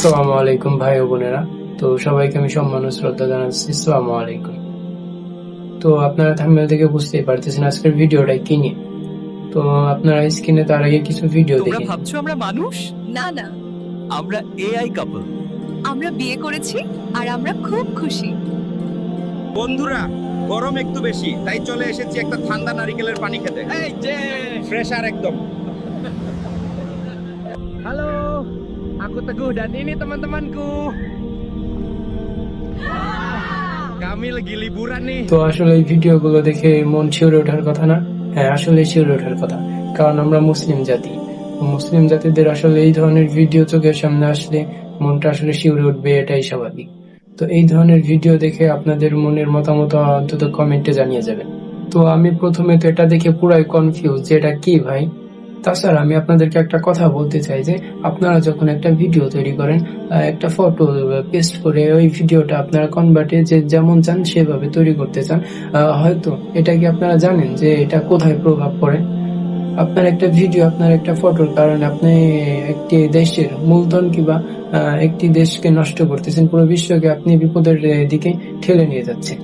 আসসালামু আলাইকুম ভাই ও বোনেরা। তো সবাইকে আমি সম্মান ও শ্রদ্ধা জানাচ্ছি। আসসালামু আলাইকুম। তো আপনারা থাম্বনেল থেকে বুঝতেই পারতেছেন আজকের ভিডিওটা কি নিয়ে। তো আপনারা স্ক্রিনে তার আগে কিছু ভিডিও দেখে ভাবছ আমরা মানুষ? না না। আমরা এআই কাপল আমরা বিয়ে করেছি আর আমরা খুব খুশি। বন্ধুরা গরম একটু বেশি তাই চলে এসেছি একটা ঠান্ডা নারিকেলের পানি খেতে। এই যে ফ্রেশ আর একদম। Halo aku teguh dan ini teman-temanku. Kami lagi liburan nih. তো আসলে এই ভিডিওগুলো দেখে মন শিউরে ওঠার কথা না? হ্যাঁ আসলে শিউরে ওঠার কথা। কারণ আমরা মুসলিম জাতি। মুসলিম জাতিদের আসলে এই ধরনের ভিডিও চোখের সামনে আসলে মনটা আসলে শিউরে উঠবে, এটাই স্বাভাবিক। তো এই ধরনের ভিডিও দেখে আপনাদের মনের মতামত অন্তত কমেন্টে জানিয়ে যাবেন। তো আমি প্রথমে তো এটা দেখে পুরাই কনফিউজ যে এটা কি ভাই? তাছাড়া আমি আপনাদেরকে একটা কথা বলতে চাই যে, আপনারা যখন একটা ভিডিও তৈরি করেন একটা ফটো পেস্ট করে ওই ভিডিওটা আপনারা কনভার্টে যে যেমন চান সেভাবে তৈরি করতে চান হয়তো এটা কি আপনারা জানেন যে এটা কোথায় প্রভাব পড়ে? আপনার একটা ভিডিও আপনার একটা ফটোর কারণে আপনি একটি দেশের মূলধন কিংবা একটি দেশকে নষ্ট করতেছেন, পুরো বিশ্বকে আপনি বিপদের দিকে ঠেলে নিয়ে যাচ্ছেন।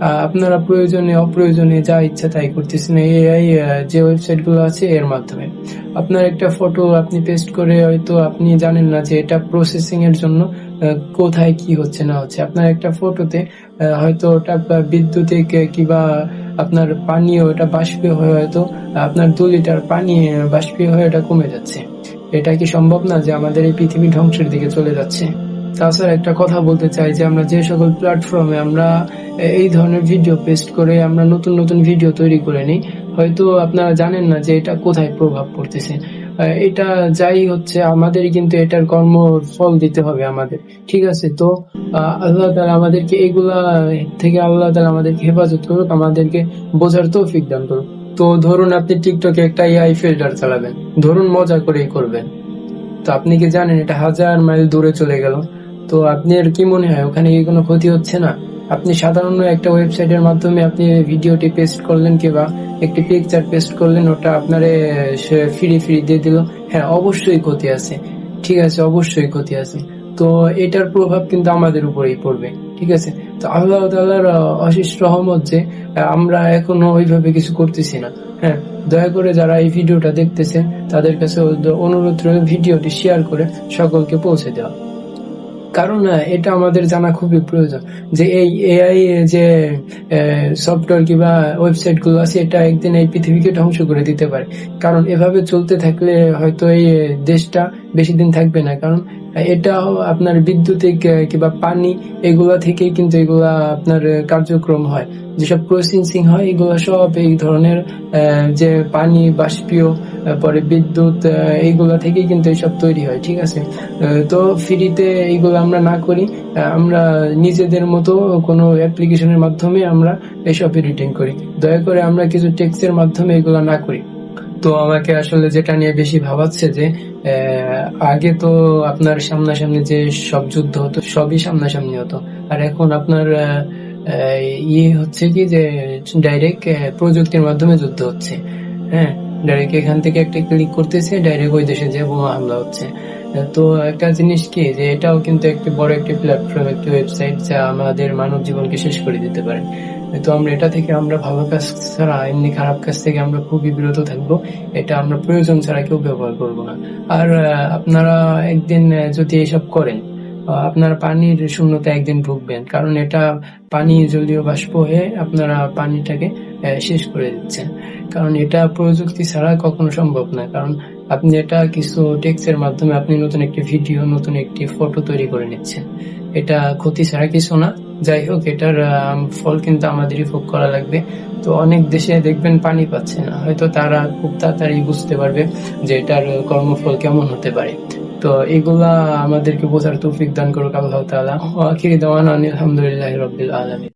আপনারা প্রয়োজনে, অপ্রয়োজনে যা ইচ্ছা তাই করতেছেন। এআই যে ওয়েবসাইটগুলো আছে, এর মাধ্যমে। আপনার একটা ফটো আপনি পেস্ট করে হয়তো আপনি জানেন না যে এটা প্রসেসিং এর জন্য কোথায় কি হচ্ছে, না হচ্ছে। আপনার একটা ফটোতে হয়তো ওটা বিদ্যুতিক কিংবা আপনার পানীয় ওটা বাষ্পীয় হয়ে হয়তো, আপনার দু লিটার পানি বাষ্পীয় হয়ে এটা কমে যাচ্ছে। এটা কি সম্ভব না যে আমাদের এই পৃথিবী ধ্বংসের দিকে চলে যাচ্ছে? তাছাড়া একটা কথা বলতে চাই যে আমরা যে সকল প্ল্যাটফর্মে আমরা এই ধরনের ভিডিও পেস্ট করে আমরা নতুন নতুন ভিডিও তৈরি করে নিই। হয়তো আপনারা জানেন না যে এটা কোথায় প্রভাব পড়তেছে। এটা যাই হচ্ছে, আমাদের কিন্তু এটার কর্ম ফল দিতে হবে আমাদের। ঠিক আছে? তো আল্লাহ তালা আমাদেরকে এগুলা থেকে আল্লাহ তালা আমাদেরকে হেফাজত করুক, আমাদেরকে বোঝার তৌফিক দান করুক। তো, ধরুন আপনি টিকটকে একটা এআই ফিল্টার চালাবেন। ধরুন মজা করেই করবেন। তো, আপনি কি জানেন এটা হাজার মাইল দূরে চলে গেল? তো আপনার কি মনে হয়, ওখানে কি কোনো ক্ষতি হচ্ছে না? আপনি সাধারণ একটা ওয়েবসাইটের মাধ্যমে আপনি ভিডিওটি পেস্ট করলেন কিংবা একটি পিকচার পেস্ট করলেন, ওটা আপনারে ফ্রি ফ্রি দিয়ে দিল। হ্যাঁ অবশ্যই ক্ষতি আছে। ঠিক আছে, অবশ্যই ক্ষতি আছে। তো এটার প্রভাব কিন্তু আমাদের উপরেই পড়বে। ঠিক আছে? তো আল্লাহ তাল্লাহর অশেষ রহমত যে আমরা এখনও ওইভাবে কিছু করতেছি না। হ্যাঁ দয়া করে যারা এই ভিডিওটা দেখতেছেন, তাদের কাছে অনুরোধ ভিডিওটি শেয়ার করে সকলকে পৌঁছে দেওয়া। কারণ এটা আমাদের জানা খুবই প্রয়োজন যে এই এআই যে সফটওয়্যার কিংবা ওয়েবসাইটগুলো আছে, এটা একদিন এই পৃথিবীকে ধ্বংস করে দিতে পারে। কারণ, এভাবে চলতে থাকলে হয়তো এই দেশটা বেশি দিন থাকবে না। কারণ এটাও আপনার বিদ্যুতিক কিংবা পানি, এগুলা থেকেই কিন্তু এগুলা আপনার কার্যক্রম হয়। যেসব প্রসেসিং হয়, এগুলো সব এই ধরনের যে পানি, বাষ্পীয় পরে বিদ্যুৎ এইগুলা থেকেই কিন্তু এইসব তৈরি হয়, ঠিক আছে? তো ফ্রিতে এইগুলো আমরা না করি আমরা নিজেদের মতো কোনো অ্যাপ্লিকেশনের মাধ্যমে আমরা এইসব এডিটিং করি। দয়া করে আমরা কিছু টেক্সটের মাধ্যমে এগুলো না করি। তো আমাকে আসলে যেটা নিয়ে বেশি ভাবাচ্ছে যে আগে তো আপনার সামনাসামনি যে সব যুদ্ধ হতো, সবই সামনাসামনি হতো। আর এখন আপনার ইয়ে হচ্ছে কি যে ডাইরেক্ট প্রযুক্তির মাধ্যমে যুদ্ধ হচ্ছে। হ্যাঁ ডাইরেক্ট এখান থেকে একটা ক্লিক করতেছে ডাইরেক্ট ওই দেশে যে বোমা হামলা হচ্ছে। তো একটা জিনিস কি যে, এটাও কিন্তু একটি বড় একটি প্ল্যাটফর্ম একটি ওয়েবসাইট যা আমাদের মানব জীবনকে শেষ করে দিতে পারে। তো আমরা এটা থেকে আমরা ভালো কাজ ছাড়া, এমনি খারাপ কাজ থেকে আমরা খুবই বিরত থাকব। এটা আমরা প্রয়োজন ছাড়া কেউ ব্যবহার করব না। আর আপনারা একদিন যদি এসব করেন আপনারা পানির শূন্যতা একদিন ভুগবেন। কারণ এটা পানি জলীয় বাষ্প হয়ে আপনারা পানিটাকে শেষ করে দিচ্ছেন। কারণ এটা প্রযুক্তি ছাড়া কখনো সম্ভব না। কারণ আপনি এটা কিছু টেক্সটের মাধ্যমে আপনি নতুন একটি ভিডিও নতুন একটি ফটো তৈরি করে নিচ্ছেন। এটা ক্ষতি ছাড়া কিছু না। যাই হোক এটার ফল কিন্তু আমাদেরই ভোগ করা লাগবে। তো অনেক দেশে দেখবেন পানি পাচ্ছে না। হয়তো তারা খুব তাড়াতাড়ি বুঝতে পারবে যে এটার কর্মফল কেমন হতে পারে। তো এগুলা আমাদেরকে বোঝার তৌফিক দান করুক আল্লাহ তালা আখিরি দেওয়ান আলহামদুলিল্লাহ রবিল আলামিন।